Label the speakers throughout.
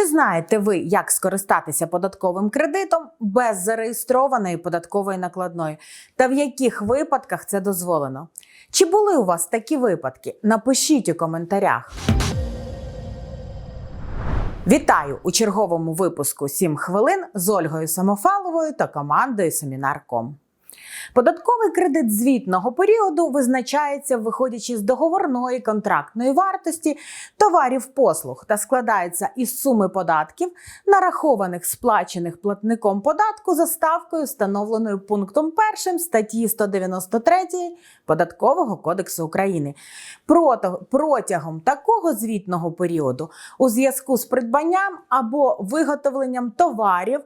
Speaker 1: Чи знаєте ви, як скористатися податковим кредитом без зареєстрованої податкової накладної? Та в яких випадках це дозволено? Чи були у вас такі випадки? Напишіть у коментарях. Вітаю у черговому випуску «7 хвилин з Ольгою Самофаловою та командою Семінар.ком. Податковий кредит звітного періоду визначається, виходячи з договорної контрактної вартості товарів послуг та складається із суми податків, нарахованих сплачених платником податку за ставкою, встановленою пунктом 1 статті 193 Податкового кодексу України. Протягом такого звітного періоду у зв'язку з придбанням або виготовленням товарів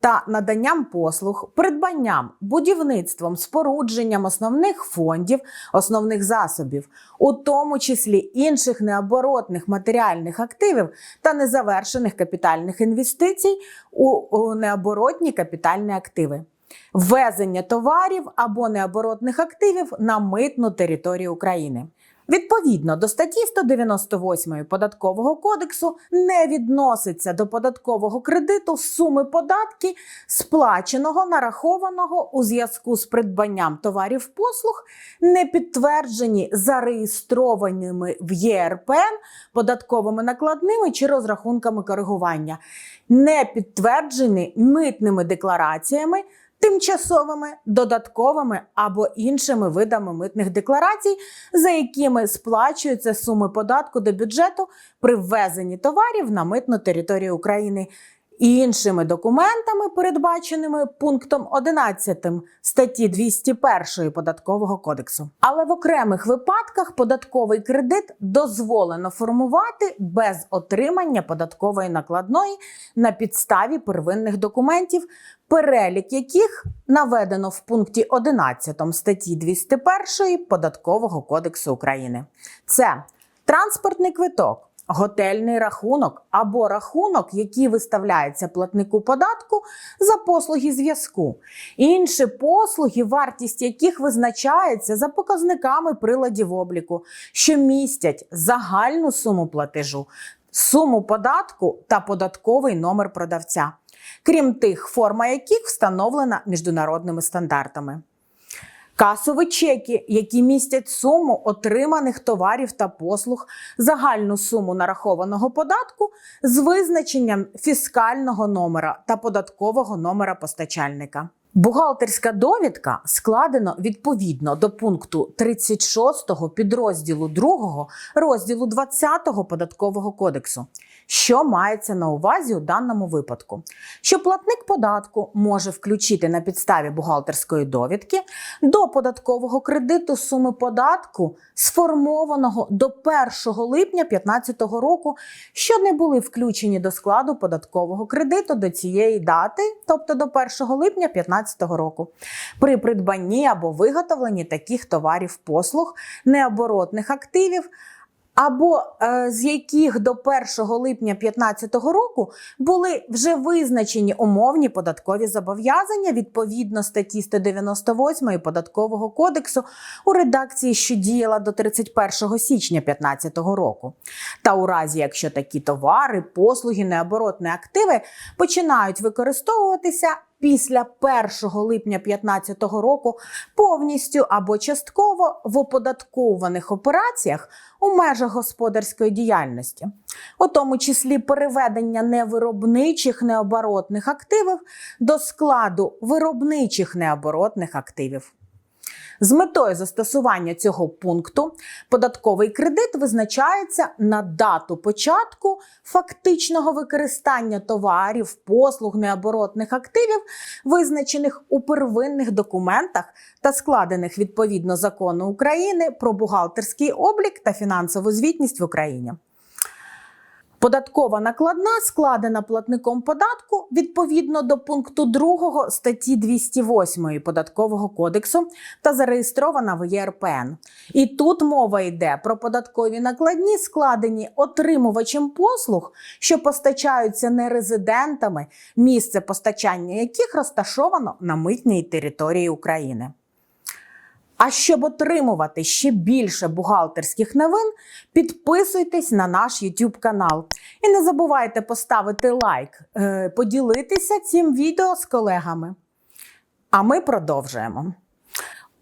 Speaker 1: та наданням послуг, придбанням, будівництвом, спорудженням основних фондів, основних засобів, у тому числі інших необоротних матеріальних активів та незавершених капітальних інвестицій у, необоротні капітальні активи. Ввезення товарів або необоротних активів на митну територію України. Відповідно до статті 198 податкового кодексу не відноситься до податкового кредиту суми податки, сплаченого нарахованого у зв'язку з придбанням товарів послуг, не підтверджені зареєстрованими в ЄРПН податковими накладними чи розрахунками коригування, не підтверджені митними деклараціями тимчасовими, додатковими або іншими видами митних декларацій, за якими сплачуються суми податку до бюджету при ввезенні товарів на митну територію України. І іншими документами, передбаченими пунктом 11 статті 201 податкового кодексу. Але в окремих випадках податковий кредит дозволено формувати без отримання податкової накладної на підставі первинних документів, перелік яких наведено в пункті 11 статті 201 Податкового кодексу України. Це транспортний квиток. Готельний рахунок або рахунок, який виставляється платнику податку за послуги зв'язку, інші послуги, вартість яких визначається за показниками приладів обліку, що містять загальну суму платежу, суму податку та податковий номер продавця, крім тих, форма яких встановлена міжнародними стандартами. Касові чеки, які містять суму отриманих товарів та послуг, загальну суму нарахованого податку з визначенням фіскального номера та податкового номера постачальника. Бухгалтерська довідка складено відповідно до пункту 36 підрозділу 2 розділу 20 податкового кодексу. Що мається на увазі у даному випадку? Що платник податку може включити на підставі бухгалтерської довідки до податкового кредиту суми податку, сформованого до 1 липня 2015 року, що не були включені до складу податкового кредиту до цієї дати, тобто до 1 липня 2015 року, при придбанні або виготовленні таких товарів послуг, необоротних активів або е, з яких до 1 липня 2015 року були вже визначені умовні податкові зобов'язання відповідно статті 198 Податкового кодексу у редакції, що діяла до 31 січня 2015 року. Та у разі, якщо такі товари, послуги, необоротні активи починають використовуватися після 1 липня 2015 року повністю або частково в оподаткованих операціях у межах господарської діяльності, у тому числі переведення невиробничих необоротних активів до складу виробничих необоротних активів. З метою застосування цього пункту податковий кредит визначається на дату початку фактичного використання товарів, послуг, необоротних активів, визначених у первинних документах та складених відповідно закону України про бухгалтерський облік та фінансову звітність в Україні. Податкова накладна складена платником податку відповідно до пункту 2 статті 208 Податкового кодексу та зареєстрована в ЄРПН. І тут мова йде про податкові накладні, складені отримувачем послуг, що постачаються нерезидентами, місце постачання яких розташовано на митній території України. А щоб отримувати ще більше бухгалтерських новин, підписуйтесь на наш YouTube канал. І не забувайте поставити лайк, е, поділитися цим відео з колегами. А ми продовжуємо.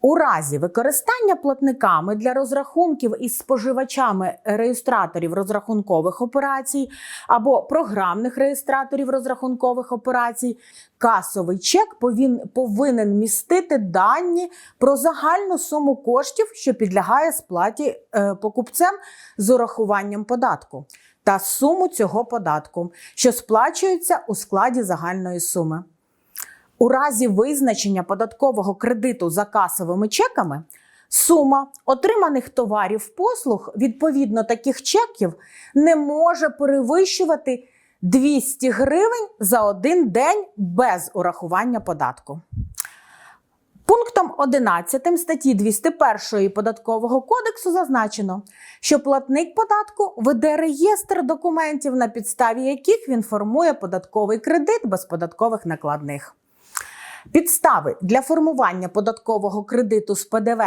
Speaker 1: У разі використання платниками для розрахунків із споживачами реєстраторів розрахункових операцій або програмних реєстраторів розрахункових операцій, касовий чек повін- повинен містити дані про загальну суму коштів, що підлягає сплаті е, покупцем з урахуванням податку, та суму цього податку, що сплачується у складі загальної суми. У разі визначення податкового кредиту за касовими чеками сума отриманих товарів послуг відповідно таких чеків не може перевищувати 200 гривень за один день без урахування податку. Пунктом 11 статті 201 Податкового кодексу зазначено, що платник податку веде реєстр документів, на підставі яких він формує податковий кредит без податкових накладних. Підстави для формування податкового кредиту з ПДВ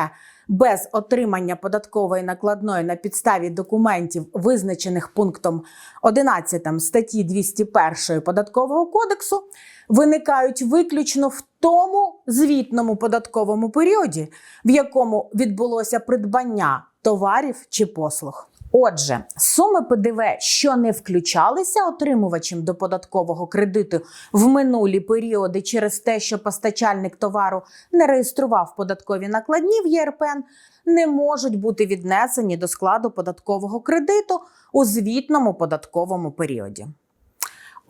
Speaker 1: без отримання податкової накладної на підставі документів, визначених пунктом 11 статті 201 Податкового кодексу, виникають виключно в тому звітному податковому періоді, в якому відбулося придбання товарів чи послуг. Отже, суми ПДВ, що не включалися отримувачем до податкового кредиту в минулі періоди через те, що постачальник товару не реєстрував податкові накладні в ЄРПН, не можуть бути віднесені до складу податкового кредиту у звітному податковому періоді.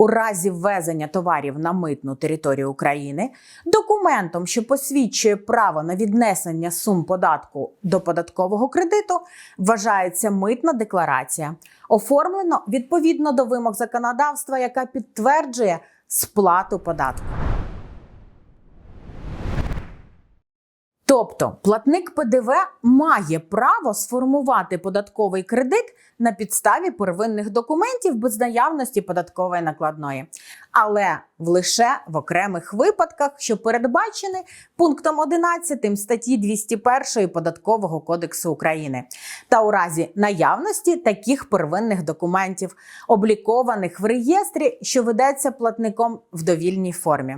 Speaker 1: У разі ввезення товарів на митну територію України документом, що посвідчує право на віднесення сум податку до податкового кредиту, вважається митна декларація, оформлено відповідно до вимог законодавства, яка підтверджує сплату податку. Тобто платник ПДВ має право сформувати податковий кредит на підставі первинних документів без наявності податкової накладної, але в лише в окремих випадках, що передбачені пунктом 11 статті 201 Податкового кодексу України, та у разі наявності таких первинних документів, облікованих в реєстрі, що ведеться платником в довільній формі.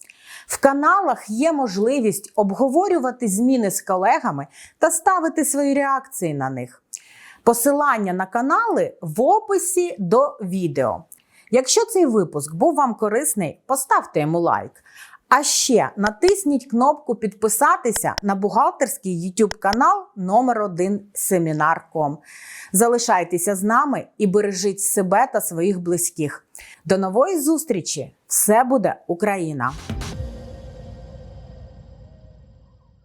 Speaker 1: В каналах є можливість обговорювати зміни з колегами та ставити свої реакції на них. Посилання на канали в описі до відео. Якщо цей випуск був вам корисний, поставте йому лайк. А ще натисніть кнопку підписатися на бухгалтерський YouTube канал номер 1 Семінар.ком. Залишайтеся з нами і бережіть себе та своїх близьких. До нової зустрічі! Все буде Україна!